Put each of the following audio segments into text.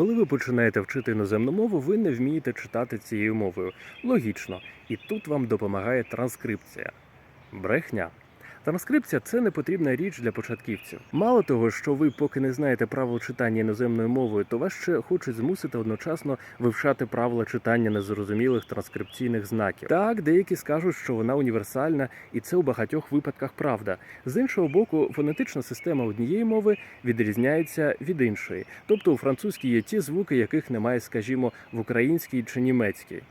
Коли ви починаєте вчити іноземну мову, ви не вмієте читати цією мовою. Логічно. І тут вам допомагає транскрипція. Брехня. Транскрипція це не потрібна річ для початківців. Мало того, що ви поки не знаєте правил читання іноземною мовою, то вас ще хочуть змусити одночасно вивчати правила читання незрозумілих транскрипційних знаків. Так, деякі скажуть, що вона універсальна, і це у багатьох випадках правда. З іншого боку, фонетична система однієї мови відрізняється від іншої. Тобто у французькій є ті звуки, яких немає, скажімо, в українській чи німецькій.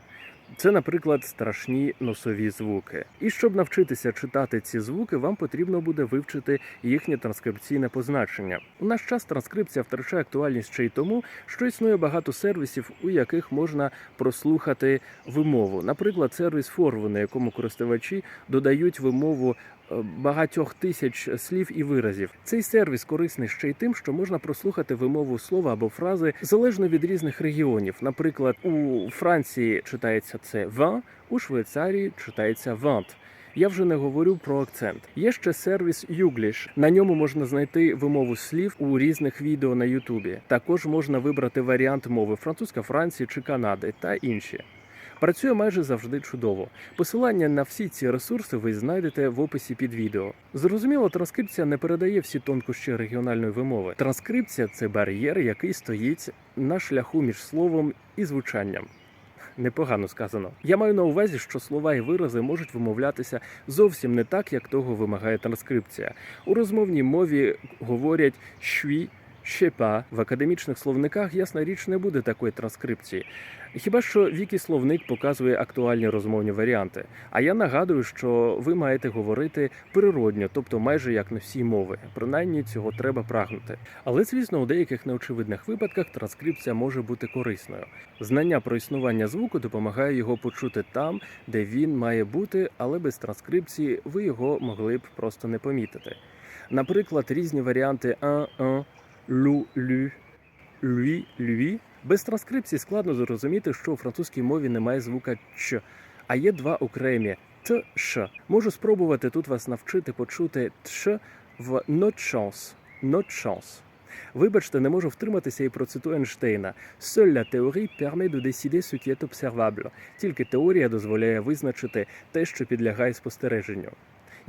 Це, наприклад, страшні носові звуки. І щоб навчитися читати ці звуки, вам потрібно буде вивчити їхнє транскрипційне позначення. У наш час транскрипція втрачає актуальність ще й тому, що існує багато сервісів, у яких можна прослухати вимову. Наприклад, сервіс Форву, на якому користувачі додають вимову багатьох тисяч слів і виразів. Цей сервіс корисний ще й тим, що можна прослухати вимову слова або фрази залежно від різних регіонів. Наприклад, у Франції читається це «vin», у Швейцарії читається «vent». Я вже не говорю про акцент. Є ще сервіс Югліш. На ньому можна знайти вимову слів у різних відео на Ютубі. Також можна вибрати варіант мови французька Франції чи Канади та інші. Працює майже завжди чудово. Посилання на всі ці ресурси ви знайдете в описі під відео. Зрозуміло, транскрипція не передає всі тонкощі регіональної вимови. Транскрипція це бар'єр, який стоїть на шляху між словом і звучанням. Непогано сказано. Я маю на увазі, що слова і вирази можуть вимовлятися зовсім не так, як того вимагає транскрипція. У розмовній мові говорять «шві», «щепа». В академічних словниках ясна річ не буде такої транскрипції. Хіба що Вікі словник показує актуальні розмовні варіанти. А я нагадую, що ви маєте говорити природньо, тобто майже як на всі мови. Принаймні цього треба прагнути. Але звісно, у деяких неочевидних випадках транскрипція може бути корисною. Знання про існування звуку допомагає його почути там, де він має бути, але без транскрипції ви його могли б просто не помітити. Наприклад, різні варіанти «un», «un», «лю», «lui», «lui». Без транскрипції складно зрозуміти, що у французькій мові немає звука «ч», а є два окремі «т», «ш». Можу спробувати тут вас навчити почути «тш» в «not chance», «not chance». Вибачте, не можу втриматися і процитую Ейнштейна. Seule la théorie permet de décider ce qui est observable. Тільки теорія дозволяє визначити те, що підлягає спостереженню.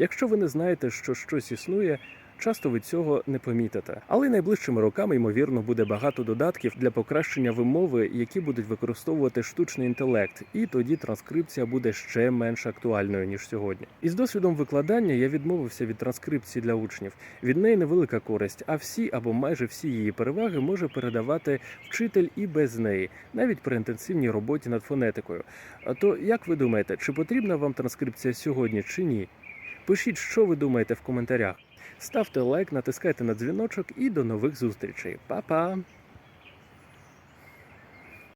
Якщо ви не знаєте, що щось існує, часто ви цього не помітите. Але найближчими роками, ймовірно, буде багато додатків для покращення вимови, які будуть використовувати штучний інтелект, і тоді транскрипція буде ще менш актуальною ніж сьогодні. Із досвідом викладання я відмовився від транскрипції для учнів. Від неї невелика користь, а всі або майже всі її переваги може передавати вчитель і без неї, навіть при інтенсивній роботі над фонетикою. А то як ви думаєте, чи потрібна вам транскрипція сьогодні чи ні? Пишіть, що ви думаєте в коментарях. Ставте лайк, натискайте на дзвіночок і до нових зустрічей. Па-па!